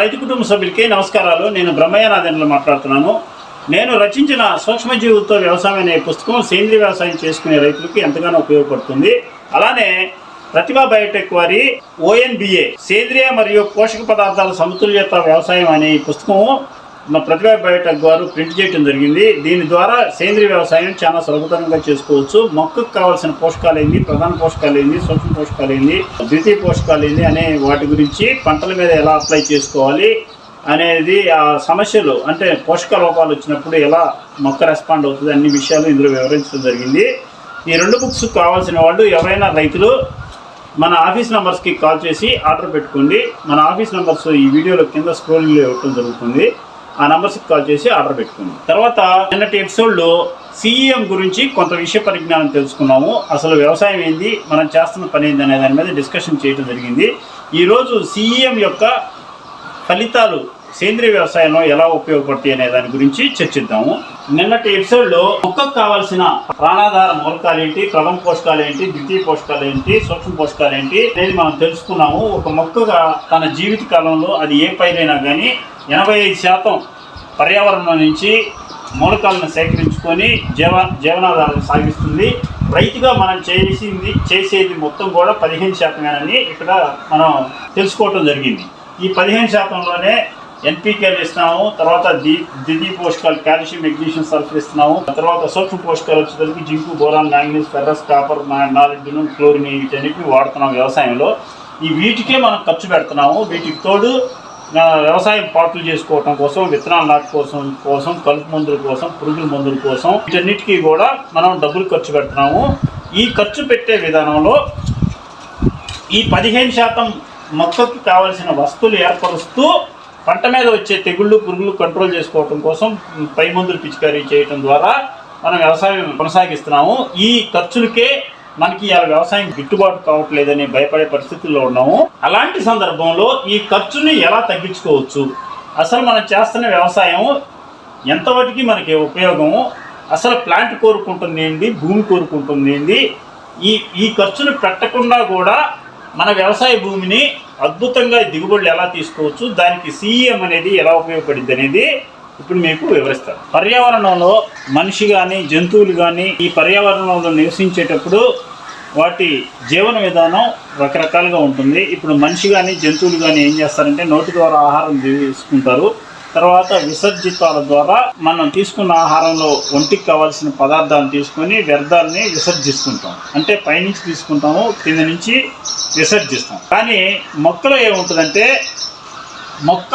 రైతు కుటుంబ సభ్యులకి నమస్కారాలు. నేను బ్రహ్మయ్య నాదెండ్ల మాట్లాడుతున్నాను. నేను రచించిన సూక్ష్మజీవులతో వ్యవసాయం అనే పుస్తకం సేంద్రీయ వ్యవసాయం చేసుకునే రైతులకి ఎంతగానో ఉపయోగపడుతుంది. అలానే ప్రతిభా బయోటెక్ వారి ఓఎన్బిఏ సేంద్రియ మరియు పోషక పదార్థాల సమతుల్యత వ్యవసాయం అనే పుస్తకం మా ప్రతిభా బయోటెక్ వారు ప్రింట్ చేయడం జరిగింది. దీని ద్వారా సేంద్రియ వ్యవసాయం చాలా సులభతరంగా చేసుకోవచ్చు. మొక్కకు కావాల్సిన పోషకాలు ఏంది ప్రధాన పోషకాలు ఏంది సూక్ష్మ పోషకాలు ఏంది ద్వితీయ పోషకాలు ఏంది అనే వాటి గురించి పంటల మీద ఎలా అప్లై చేసుకోవాలి అనేది ఆ సమస్యలు అంటే పోషక లోపాలు వచ్చినప్పుడు ఎలా మొక్క రెస్పాండ్ అవుతుంది అన్ని విషయాలు ఇందులో వివరించడం జరిగింది. ఈ రెండు బుక్స్ కావాల్సిన వాళ్ళు ఎవరైనా రైతులు మన ఆఫీస్ నెంబర్స్కి కాల్ చేసి ఆర్డర్ పెట్టుకోండి. మన ఆఫీస్ నెంబర్స్ ఈ వీడియోలో కింద స్క్రోలింగ్లో ఇవ్వటం జరుగుతుంది. ఆ నంబర్స్కి కాల్ చేసి ఆర్డర్ పెట్టుకుంది తర్వాత నిన్నటి ఎపిసోడ్లో సిఈఎం గురించి కొంత విషయ పరిజ్ఞానం తెలుసుకున్నాము. అసలు వ్యవసాయం ఏంది? మనం చేస్తున్న పని ఏంది అనే దాని మీద డిస్కషన్ చేయడం జరిగింది. ఈరోజు సిఈఎం యొక్క ఫలితాలు సేంద్రియ వ్యవసాయంలో ఎలా ఉపయోగపడతాయి అనే దాని గురించి చర్చిద్దాము. నిన్నటి ఎపిసోడ్లో మొక్కకు కావాల్సిన ప్రాణాధార మూలకాలు ఏంటి? ప్రథమ పోషకాలు ఏంటి? ద్వితీయ పోషకాలు ఏంటి? సూక్ష్మ పోషకాలు ఏంటి? అనేది మనం తెలుసుకున్నాము. ఒక మొక్కగా తన జీవిత కాలంలో అది ఏ పైరైనా కానీ ఎనభై ఐదు శాతం పర్యావరణం నుంచి మూలకాలను సేకరించుకొని జీవ జీవనాధారం సాగిస్తుంది. రైతుగా మనం చేసింది చేసేది మొత్తం కూడా పదిహేను శాతమేనని ఇక్కడ మనం తెలుసుకోవటం జరిగింది. ఈ పదిహేను శాతంలోనే ఎన్పికేలు ఇస్తున్నాము తర్వాత ది ద్వితీయ పోషకాలు కాల్షియం మెగ్నీషియం సల్ఫర్ ఇస్తున్నాము తర్వాత సూక్ష్మ పోషకాలు వచ్చేసరికి zinc boron manganese ferrous copper నాలెడ్జ్ను chlorine వీటన్నిటిని వాడుతున్నాం వ్యవసాయంలో. ఈ వీటికే మనం ఖర్చు పెడుతున్నాము. వీటికి తోడు వ్యవసాయం పాటలు చేసుకోవటం కోసం విత్తనాల నాటు కోసం కోసం కలుపు మందుల కోసం పురుగుల మందుల కోసం వీటన్నిటికీ కూడా మనం డబ్బులు ఖర్చు పెడుతున్నాము. ఈ ఖర్చు పెట్టే విధానంలో ఈ పదిహేను శాతం మొక్కకు కావలసిన వస్తువులు ఏర్పరుస్తూ పంట మీద వచ్చే తెగుళ్ళు పురుగులు కంట్రోల్ చేసుకోవటం కోసం పై మందులు పిచికారీ చేయటం ద్వారా మనం వ్యవసాయం కొనసాగిస్తున్నాము. ఈ ఖర్చులకే మనకి ఇలా వ్యవసాయం గిట్టుబాటు కావట్లేదని భయపడే పరిస్థితుల్లో ఉన్నాము. అలాంటి సందర్భంలో ఈ ఖర్చుని ఎలా తగ్గించుకోవచ్చు? అసలు మనం చేస్తున్న వ్యవసాయం ఎంతవరకు మనకి ఉపయోగము అసలు ప్లాంట్ కోరుకుంటుంది ఏంటి? భూమి కోరుకుంటుంది ఏంటి? ఈ ఈ ఖర్చును పెట్టకుండా కూడా మన వ్యవసాయ భూమిని అద్భుతంగా దిగుబడులు ఎలా తీసుకోవచ్చు? దానికి సీఎం అనేది ఎలా ఉపయోగపడింది అనేది ఇప్పుడు మీకు వివరిస్తాను. పర్యావరణంలో మనిషి కానీ జంతువులు కానీ ఈ పర్యావరణంలో నివసించేటప్పుడు వాటి జీవన విధానం రకరకాలుగా ఉంటుంది. ఇప్పుడు మనిషి కానీ జంతువులు కానీ ఏం చేస్తారంటే నోటి ద్వారా ఆహారం తీసుకుంటారు. తర్వాత విసర్జితాల ద్వారా మనం తీసుకున్న ఆహారంలో ఒంటికి కావాల్సిన పదార్థాలను తీసుకొని వ్యర్థాలని విసర్జిస్తుంటాం. అంటే పైనుంచి తీసుకుంటాము కింద నుంచి విసర్జిస్తాం. కానీ మొక్కలో ఏముంటుందంటే మొక్క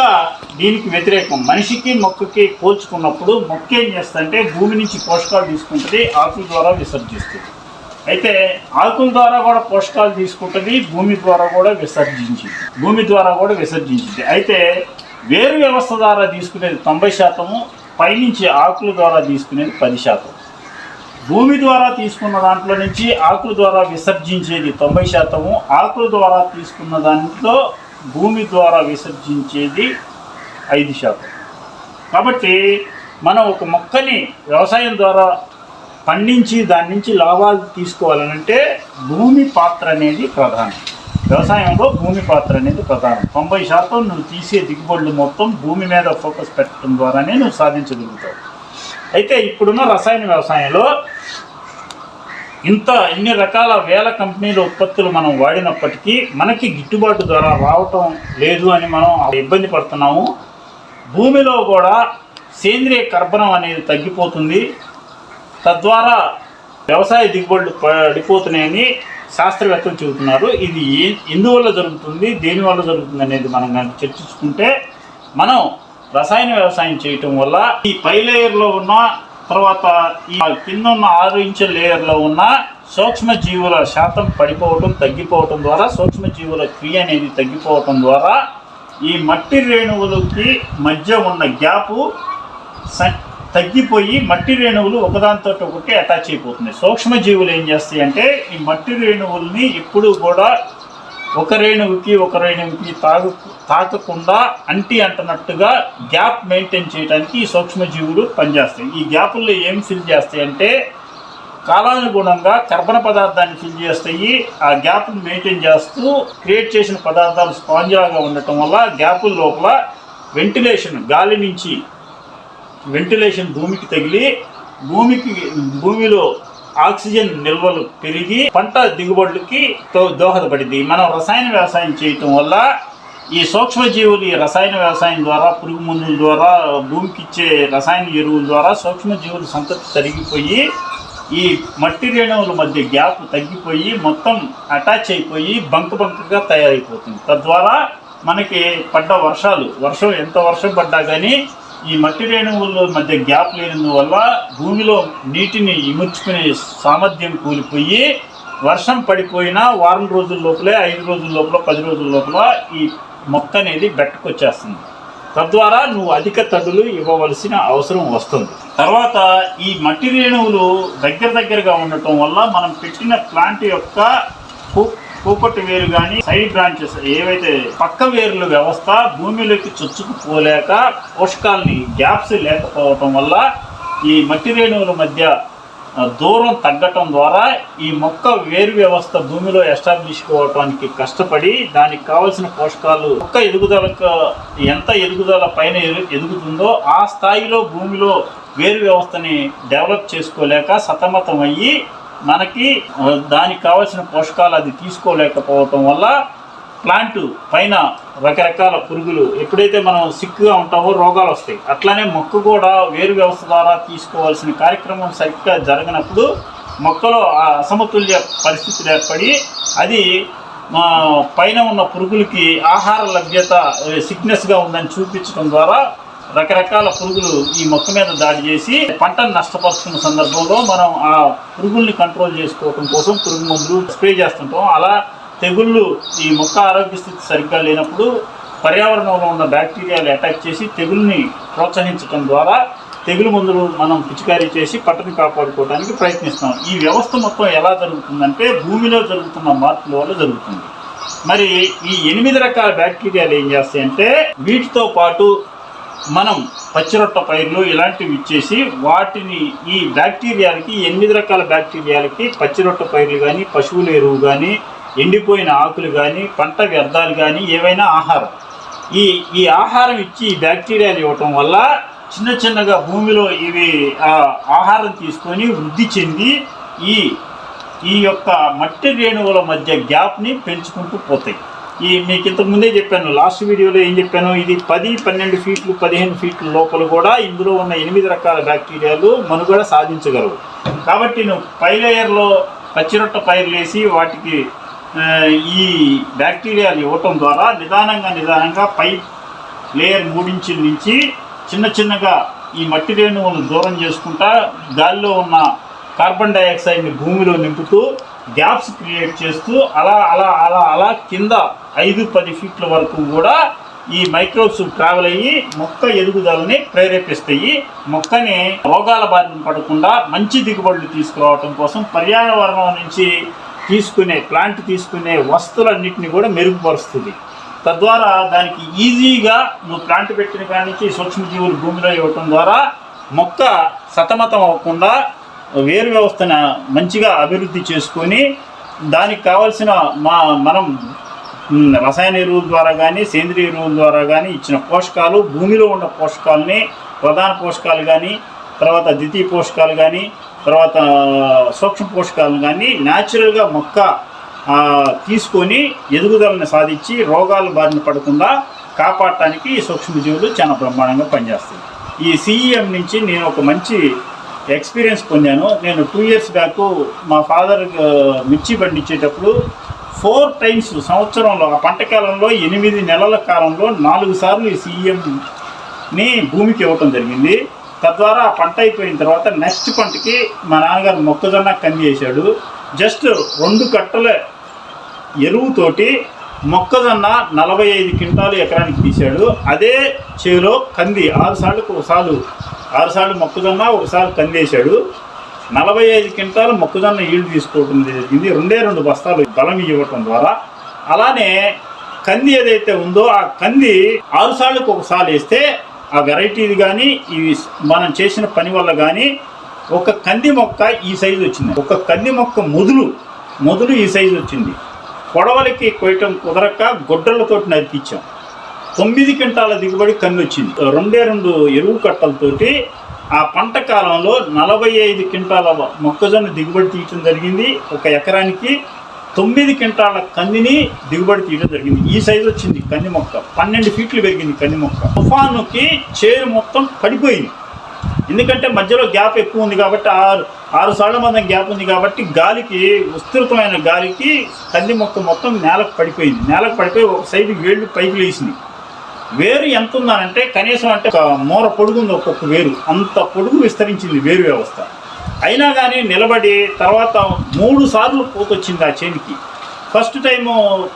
దీనికి వ్యతిరేకం. మనిషికి మొక్కకి పోల్చుకున్నప్పుడు మొక్క ఏం చేస్తుంటే భూమి నుంచి పోషకాలు తీసుకుంటుంది ఆకుల ద్వారా విసర్జిస్తుంది. అయితే ఆకుల ద్వారా కూడా పోషకాలు తీసుకుంటుంది భూమి ద్వారా కూడా విసర్జించింది. భూమి ద్వారా కూడా విసర్జించింది. అయితే వేరు వ్యవస్థ ద్వారా తీసుకునేది తొంభై శాతము పైనుంచి ఆకుల ద్వారా తీసుకునేది పది శాతం. భూమి ద్వారా తీసుకున్న దాంట్లో నుంచి ఆకుల ద్వారా విసర్జించేది తొంభై శాతము ఆకుల ద్వారా తీసుకున్న దాంట్లో భూమి ద్వారా విసర్జించేది ఐదు శాతం. కాబట్టి మనం ఒక మొక్కని వ్యవసాయం ద్వారా పండించి దాని నుంచి లాభాలు తీసుకోవాలనంటే భూమి పాత్ర అనేది ప్రధానం. వ్యవసాయంలో భూమి పాత్ర అనేది ప్రధానం. తొంభై శాతం నువ్వు తీసే దిగుబడులు మొత్తం భూమి మీద ఫోకస్ పెట్టడం ద్వారానే నువ్వు సాధించగలుగుతావు. అయితే ఇప్పుడున్న రసాయన వ్యవసాయంలో ఇంత ఇన్ని రకాల వేల కంపెనీల ఉత్పత్తులు మనం వాడినప్పటికీ మనకి గిట్టుబాటు ధర రావటం లేదు అని మనం ఇబ్బంది పడుతున్నాము. భూమిలో కూడా సేంద్రియ కర్బనం అనేది తగ్గిపోతుంది. తద్వారా వ్యవసాయ దిగుబడులు పడిపోతున్నాయని శాస్త్రవేత్తలు చెబుతున్నారు. ఇది ఏ ఎందువల్ల జరుగుతుంది దేనివల్ల జరుగుతుంది అనేది మనం కనుక చర్చించుకుంటే మనం రసాయన వ్యవసాయం చేయటం వల్ల ఈ పై లేయర్లో ఉన్న తర్వాత ఈ కింద ఉన్న ఆరు ఇంచు లేయర్లో ఉన్న సూక్ష్మ జీవుల శాతం పడిపోవటం తగ్గిపోవటం ద్వారా సూక్ష్మ జీవుల క్రియ అనేది తగ్గిపోవటం ద్వారా ఈ మట్టి రేణువులకి మధ్య ఉన్న గ్యాపు స- తగ్గిపోయి మట్టి రేణువులు ఒకదానితో ఒకటి అటాచ్ అయిపోతుంది సూక్ష్మ జీవులు ఏం చేస్తాయి అంటే ఈ మట్టి రేణువుల్ని ఎప్పుడూ కూడా ఒక రేణువుకి ఒక రేణువుకి తాగు తాకకుండా అంటి అంటున్నట్టుగా గ్యాప్ మెయింటైన్ చేయడానికి ఈ సూక్ష్మజీవులు పనిచేస్తాయి ఈ గ్యాపుల్లో ఏం ఫిల్ చేస్తాయి అంటే కాలానుగుణంగా కర్బన పదార్థాన్ని ఫిల్ చేస్తాయి. ఆ గ్యాప్ను మెయింటైన్ చేస్తూ క్రియేట్ చేసిన పదార్థాలు స్పాంజాగా ఉండటం వల్ల గ్యాపుల లోపల వెంటిలేషన్ గాలి నుంచి వెంటిలేషన్ భూమికి తగిలి భూమికి భూమిలో ఆక్సిజన్ నిల్వలు పెరిగి పంట దిగుబడులకి దోహదపడింది. మనం రసాయన వ్యవసాయం చేయటం వల్ల ఈ సూక్ష్మజీవులు ఈ రసాయన వ్యవసాయం ద్వారా పురుగు మందుల ద్వారా భూమికి ఇచ్చే రసాయన ఎరువుల ద్వారా సూక్ష్మజీవుల సంతతి తరిగిపోయి ఈ మట్టి రేణువుల మధ్య గ్యాప్ తగ్గిపోయి మొత్తం అటాచ్ అయిపోయి బంక బంకగా తయారైపోతుంది. తద్వారా మనకి పడ్డ వర్షాలు వర్షం ఎంత వర్షం పడ్డా కానీ ఈ మట్టి రేణువుల మధ్య గ్యాప్ లేనందువల్ల భూమిలో నీటిని ఇముచ్చుకునే సామర్థ్యం కూలిపోయి వర్షం పడిపోయినా వారం రోజుల లోపలే ఐదు రోజుల లోపల పది రోజుల లోపల ఈ మొక్క అనేది బెట్టకొచ్చేస్తుంది. తద్వారా నువ్వు అధిక తడులు ఇవ్వవలసిన అవసరం వస్తుంది. తర్వాత ఈ మట్టి రేణువులు దగ్గర దగ్గరగా ఉండటం వల్ల మనం పెట్టిన ప్లాంట్ యొక్క కూ- వేరు కానీ సైడ్ బ్రాంచెస్ ఏవైతే పక్క వేర్ల వ్యవస్థ భూమిలోకి చొచ్చుకుపోలేక పోషకాలని గ్యాప్స్ లేకపోవటం వల్ల ఈ మట్టి రేణువుల మధ్య దూరం తగ్గటం ద్వారా ఈ మొక్క వేరు వ్యవస్థ భూమిలో ఎస్టాబ్లిష్ కావడానికి కష్టపడి దానికి కావలసిన పోషకాలు మొక్క ఎదుగుదలకు ఎంత ఎదుగుదల పైన ఎదు- ఎదుగుతుందో ఆ స్థాయిలో భూమిలో వేరు వ్యవస్థని డెవలప్ చేసుకోలేక సతమతం అయ్యి మనకి దానికి కావలసిన పోషకాలు అది తీసుకోలేకపోవటం వల్ల ప్లాంట్ పైన రకరకాల పురుగులు ఎప్పుడైతే మనం సిక్గా ఉంటామో రోగాలు వస్తాయి. అట్లానే మొక్క కూడా వేరు వ్యవస్థ ద్వారా తీసుకోవాల్సిన కార్యక్రమం సరిగ్గా జరగనప్పుడు మొక్కలో ఆ అసమతుల్య పరిస్థితులు ఏర్పడి అది మా పైన ఉన్న పురుగులకి ఆహార లభ్యత సిక్నెస్గా ఉందని చూపించడం ద్వారా రకరకాల పురుగులు ఈ మొక్క మీద దాడి చేసి పంటను నష్టపరుస్తున్న సందర్భంలో మనం ఆ పురుగుల్ని కంట్రోల్ చేసుకోవడం కోసం పురుగు మందులు స్ప్రే చేస్తుంటాం. అలా తెగుళ్ళు ఈ మొక్క ఆరోగ్య స్థితి సరిగ్గా లేనప్పుడు పర్యావరణంలో ఉన్న బ్యాక్టీరియాలు అటాక్ చేసి తెగుల్ని ప్రోత్సహించడం ద్వారా తెగులు మందులు మనం పిచికారీ చేసి పంటని కాపాడుకోవడానికి ప్రయత్నిస్తాం. ఈ వ్యవస్థ మొత్తం ఎలా జరుగుతుందంటే భూమిలో జరుగుతున్న మార్పుల వల్ల జరుగుతుంది. మరి ఈ ఎనిమిది రకాల బ్యాక్టీరియాలు ఏం చేస్తాయంటే వీటితో పాటు మనం పచ్చిరొట్ట పైర్లు ఇలాంటివి ఇచ్చేసి వాటిని ఈ బ్యాక్టీరియాలకి ఎనిమిది రకాల బ్యాక్టీరియాలకి పచ్చిరొట్ట పైర్లు కానీ పశువుల ఎరువు కానీ ఎండిపోయిన ఆకులు కానీ పంట వ్యర్థాలు కానీ ఏవైనా ఆహారం. ఈ ఈ ఆహారం ఇచ్చి ఈ బ్యాక్టీరియాలు ఇవ్వటం వల్ల చిన్న చిన్నగా భూమిలో ఇవి ఆహారం తీసుకొని వృద్ధి చెంది ఈ ఈ యొక్క మట్టి రేణువుల మధ్య గ్యాప్ని పెంచుకుంటూ పోతాయి. ఈ మీకు ఇంతకు ముందే చెప్పాను లాస్ట్ వీడియోలో ఏం చెప్పాను ఇది పది పన్నెండు ఫీట్లు పదిహేను ఫీట్ల లోపల కూడా ఇందులో ఉన్న ఎనిమిది రకాల బ్యాక్టీరియాలు మనుగడ సాధించగలవు. కాబట్టి నువ్వు పై లేయర్లో పచ్చిరొట్ట పైర్లు వేసి వాటికి ఈ బ్యాక్టీరియాలు ఇవ్వటం ద్వారా నిదానంగా నిదానంగా పై లేయర్ మూడించి నుంచి చిన్న చిన్నగా ఈ మట్టి రేణువులను దూరం చేసుకుంటా గాలిలో ఉన్న కార్బన్ డైఆక్సైడ్ని భూమిలో నింపుతూ గ్యాప్స్ క్రియేట్ చేస్తూ అలా అలా అలా అలా కింద ఐదు పది ఫీట్ల వరకు కూడా ఈ మైక్రోబ్స్ ట్రావెల్ అయ్యి మొక్క ఎదుగుదలని ప్రేరేపిస్తాయి. మొక్కని రోగాల బారిన పడకుండా మంచి దిగుబడులు తీసుకురావటం కోసం పర్యావరణం నుంచి తీసుకునే ప్లాంట్ తీసుకునే వస్తువులన్నింటినీ కూడా మెరుగుపరుస్తుంది. తద్వారా దానికి ఈజీగా నువ్వు ప్లాంట్ పెట్టిన కాడి నుంచి సూక్ష్మజీవులు భూమిలో ఇవ్వటం ద్వారా మొక్క సతమతం అవ్వకుండా వేరు వ్యవస్థను మంచిగా అభివృద్ధి చేసుకొని దానికి కావలసిన మా మనం రసాయన ఎరువుల ద్వారా కానీ సేంద్రియ ఎరువుల ద్వారా కానీ ఇచ్చిన పోషకాలు భూమిలో ఉన్న పోషకాలని ప్రధాన పోషకాలు కానీ తర్వాత ద్వితీయ పోషకాలు కానీ తర్వాత సూక్ష్మ పోషకాలను కానీ న్యాచురల్గా మొక్క తీసుకొని ఎదుగుదలను సాధించి రోగాల బారిన పడకుండా కాపాడటానికి ఈ సూక్ష్మజీవులు చాలా బ్రహ్మాండంగా పనిచేస్తాయి ఈ సిఈఎం నుంచి నేను ఒక మంచి ఎక్స్పీరియన్స్ పొందాను. నేను టూ ఇయర్స్ బ్యాక్ మా ఫాదర్ మిర్చి పండించేటప్పుడు ఫోర్ టైమ్స్ సంవత్సరంలో ఆ పంట కాలంలో ఎనిమిది నెలల కాలంలో నాలుగు సార్లు ఈ సీఎంని భూమికి ఇవ్వటం జరిగింది. తద్వారా ఆ పంట అయిపోయిన తర్వాత నెక్స్ట్ పంటకి మా నాన్నగారు మొక్కజొన్న కంది వేశాడు. జస్ట్ రెండు కట్టల ఎరువుతోటి మొక్కజొన్న నలభై ఐదు క్వింటాలు ఎకరానికి తీశాడు. అదే చేలో కంది ఆరు సార్లకు ఒకసారి ఆరు సార్లు మొక్కజొన్న ఒకసారి కంది వేశాడు. నలభై ఐదు క్వింటాలు మొక్కజొన్న ఈల్డ్ తీసుకోవడం జరిగింది. రెండే రెండు బస్తాలు బలం ఇవ్వటం ద్వారా. అలానే కంది ఏదైతే ఉందో ఆ కంది ఆరు సార్లకు ఒకసారి వేస్తే ఆ వెరైటీది కానీ ఇవి మనం చేసిన పని వల్ల కానీ ఒక కంది మొక్క ఈ సైజు వచ్చింది. ఒక కంది మొక్క మొదలు మొదలు ఈ సైజు వచ్చింది. కొడవలకి కొయ్యటం కుదరక గొడ్డలతో నరికిచ్చాం. తొమ్మిది క్వింటాల దిగుబడి కంది వచ్చింది. రెండే రెండు ఎరువు కట్టలతోటి ఆ పంట కాలంలో నలభై ఐదు క్వింటాల మొక్కజొన్న దిగుబడి తీయటం జరిగింది. ఒక ఎకరానికి తొమ్మిది క్వింటాల కందిని దిగుబడి తీయడం జరిగింది. ఈ సైజు వచ్చింది కంది మొక్క. పన్నెండు ఫీట్లు పెరిగింది కంది మొక్క. తుఫానుకి చేరు మొత్తం పడిపోయింది. ఎందుకంటే మధ్యలో గ్యాప్ ఎక్కువ ఉంది కాబట్టి ఆరు ఆరు సార్ల మందం గ్యాప్ ఉంది కాబట్టి గాలికి విస్తృతమైన గాలికి కంది మొక్క మొత్తం నేలకు పడిపోయింది. నేలకు పడిపోయి ఒక సైడ్ వేళ్ళు పైకి లేచింది వేరు ఎంత ఉందనంటే కనీసం అంటే ఒక మూర పొడుగుంది ఒక్కొక్క వేరు. అంత పొడుగు విస్తరించింది వేరు వ్యవస్థ. అయినా కానీ నిలబడి తర్వాత మూడు సార్లు పోతొచ్చింది ఆ చేనికి. ఫస్ట్ టైము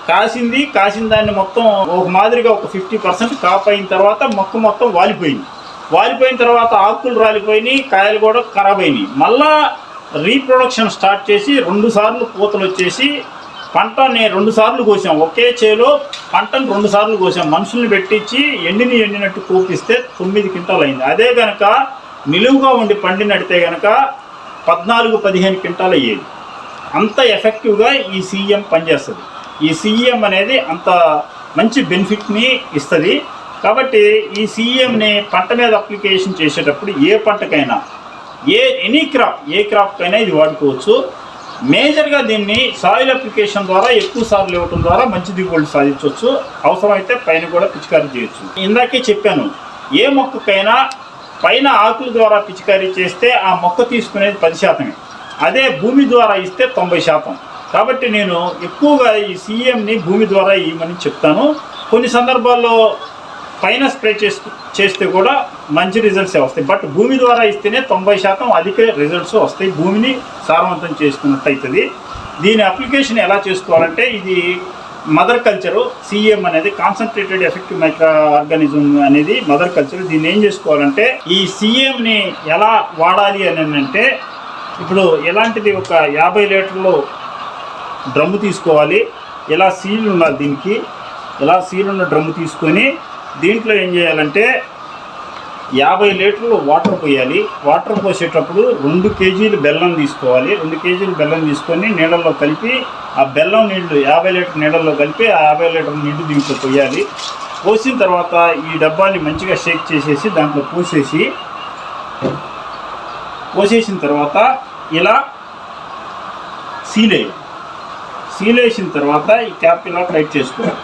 కాసింది కాసిన దాన్ని మొత్తం ఒక మాదిరిగా ఒక ఫిఫ్టీ పర్సెంట్ కాప్ అయిన తర్వాత మొక్క మొత్తం వాలిపోయింది. వాలిపోయిన తర్వాత ఆకులు రాలిపోయినాయి కాయలు కూడా ఖరాబ్ అయినాయి. మళ్ళా రీప్రొడక్షన్ స్టార్ట్ చేసి రెండు సార్లు పూతలు వచ్చేసి పంటని రెండు సార్లు కోసాం. ఒకే చేలో పంటను రెండు సార్లు కోసాం. మనుషుల్ని పెట్టించి ఎండిని ఎండినట్టు కూపిస్తే తొమ్మిది క్వింటాలు అయింది అదే కనుక నిలువుగా ఉండి పండినడితే కనుక పద్నాలుగు పదిహేను క్వింటాలు అయ్యేది అంత ఎఫెక్టివ్గా ఈ సీఎం పనిచేస్తుంది. ఈ సీఎం అనేది అంత మంచి బెనిఫిట్ని ఇస్తుంది. కాబట్టి ఈ సీఎంని పంట మీద అప్లికేషన్ చేసేటప్పుడు ఏ పంటకైనా ఏ ఎనీ క్రాప్ ఏ క్రాప్కైనా ఇది వాడుకోవచ్చు. మేజర్గా దీన్ని సాయిల్ అప్లికేషన్ ద్వారా ఎక్కువ సార్లు ఇవ్వటం ద్వారా మంచి దిగుబడి సాధించవచ్చు. అవసరమైతే పైన కూడా పిచికారీ చేయొచ్చు. ఇందాకే చెప్పాను ఏ మొక్కకైనా పైన ఆకుల ద్వారా పిచికారీ చేస్తే ఆ మొక్క తీసుకునేది పది శాతమే. అదే భూమి ద్వారా ఇస్తే తొంభై శాతం. కాబట్టి నేను ఎక్కువగా ఈ సీఎంని భూమి ద్వారా ఇవ్వమని చెప్తాను. కొన్ని సందర్భాల్లో పైన స్ప్రే చేస్తూ చేస్తే కూడా మంచి రిజల్ట్సే వస్తాయి. బట్ భూమి ద్వారా ఇస్తేనే తొంభై శాతం అధిక రిజల్ట్స్ వస్తాయి. భూమిని సారవంతం చేసుకున్నట్టు అవుతుంది దీని అప్లికేషన్ ఎలా చేసుకోవాలంటే ఇది మదర్ కల్చరు సిఎం అనేది కాన్సన్ట్రేటెడ్ ఎఫెక్టివ్ మైక్రో ఆర్గానిజం అనేది మదర్ కల్చర్ దీన్ని ఏం చేసుకోవాలంటే ఈ సిఎంని ఎలా వాడాలి అని అంటే ఇప్పుడు ఎలాంటిది ఒక యాభై లీటర్లు డ్రమ్ము తీసుకోవాలి. ఇలా సీల్ ఉండాలి దీనికి? ఇలా సీల్ ఉన్న డ్రమ్ము తీసుకొని దీంట్లో ఏం చేయాలంటే యాభై లీటర్లు వాటర్ పోయాలి. వాటర్ పోసేటప్పుడు రెండు కేజీలు బెల్లం తీసుకోవాలి. రెండు కేజీలు బెల్లం తీసుకొని నీళ్ళల్లో కలిపి ఆ బెల్లం నీళ్ళు యాభై లీటర్ నీళ్ళల్లో కలిపి ఆ యాభై లీటర్ నీళ్ళు దీంట్లో పోయాలి. పోసిన తర్వాత ఈ డబ్బాని మంచిగా షేక్ చేసేసి దాంట్లో పోసేసి పోసేసిన తర్వాత ఇలా సీల్ వేయాలి. సీల్ వేసిన తర్వాత ఈ క్యాప్ ఇలా టైట్ చేసుకోవాలి.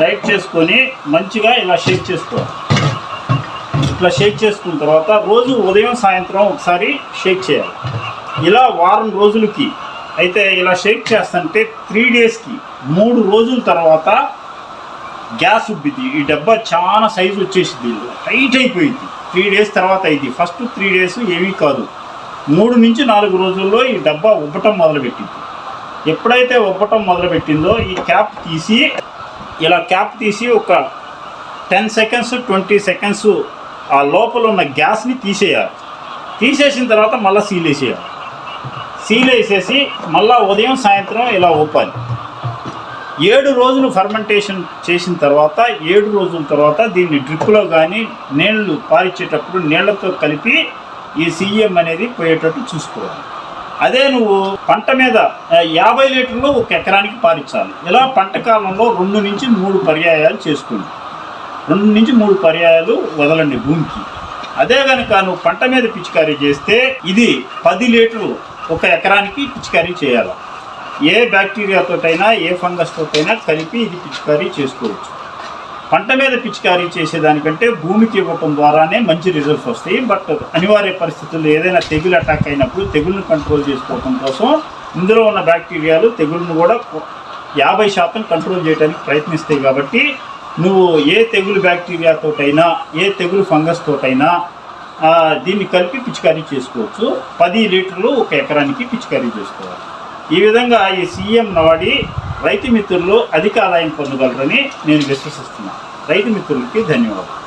టైట్ చేసుకొని మంచిగా ఇలా షేక్ చేసుకోవాలి. ఇట్లా షేక్ చేసుకున్న తర్వాత రోజు ఉదయం సాయంత్రం ఒకసారి షేక్ చేయాలి. ఇలా వారం రోజులకి. అయితే ఇలా షేక్ చేస్తుంటే త్రీ డేస్కి మూడు రోజుల తర్వాత గ్యాస్ ఉబ్బిద్ది. ఈ డబ్బా చాలా సైజు వచ్చేసింది టైట్ అయిపోయింది త్రీ డేస్ తర్వాత అయింది ఫస్ట్ త్రీ డేస్ ఏమీ కాదు. మూడు నుంచి నాలుగు రోజుల్లో ఈ డబ్బా ఉబ్బటం మొదలుపెట్టింది ఎప్పుడైతే ఉబ్బటం మొదలుపెట్టిందో ఈ క్యాప్ తీసి ఇలా క్యాప్ తీసి ఒక టెన్ సెకండ్స్ ట్వంటీ సెకండ్స్ ఆ లోపల ఉన్న గ్యాస్ని తీసేయాలి. తీసేసిన తర్వాత మళ్ళీ సీల్ వేసేయాలి. సీల్ వేసేసి మళ్ళీ ఉదయం సాయంత్రం ఇలా ఊపాలి. ఏడు రోజులు ఫర్మెంటేషన్ చేసిన తర్వాత ఏడు రోజుల తర్వాత దీన్ని డ్రిప్లో కానీ నీళ్ళు పారిచ్చేటప్పుడు నీళ్ళతో కలిపి ఈ సీఎం అనేది పోయేటట్టు చూసుకోవాలి. అదే నువ్వు పంట మీద యాభై లీటర్లు ఒక ఎకరానికి పారించాలి ఇలా పంట కాలంలో రెండు నుంచి మూడు పర్యాయాలు చేసుకోండి రెండు నుంచి మూడు పర్యాయాలు వదలండి భూమికి. అదే కనుక నువ్వు పంట మీద పిచికారీ చేస్తే ఇది పది లీటర్లు ఒక ఎకరానికి పిచికారీ చేయాలి. ఏ బ్యాక్టీరియాతోటైనా ఏ ఫంగస్ తోటైనా కలిపి ఇది పిచికారీ చేసుకోవచ్చు. పంట మీద పిచికారీ చేసేదానికంటే భూమికి ఇవ్వటం ద్వారానే మంచి రిజల్ట్స్ వస్తాయి. బట్ అనివార్య పరిస్థితుల్లో ఏదైనా తెగులు అటాక్ అయినప్పుడు తెగుళ్ళను కంట్రోల్ చేసుకోవటం కోసం ఇందులో ఉన్న బ్యాక్టీరియాలు తెగుళ్ళను కూడా యాభై శాతం కంట్రోల్ చేయడానికి ప్రయత్నిస్తాయి కాబట్టి నువ్వు ఏ తెగులు బ్యాక్టీరియాతోటైనా ఏ తెగులు ఫంగస్ తోటైనా దీన్ని కలిపి పిచికారీ చేసుకోవచ్చు. పది లీటర్లు ఒక ఎకరానికి పిచికారీ చేసుకోవాలి. ఈ విధంగా ఈ సీఎం వాడి రైతు మిత్రులు అధిక ఆదాయం పొందగలరని నేను విశ్వసిస్తున్నాను రైతు మిత్రులకి ధన్యవాదాలు.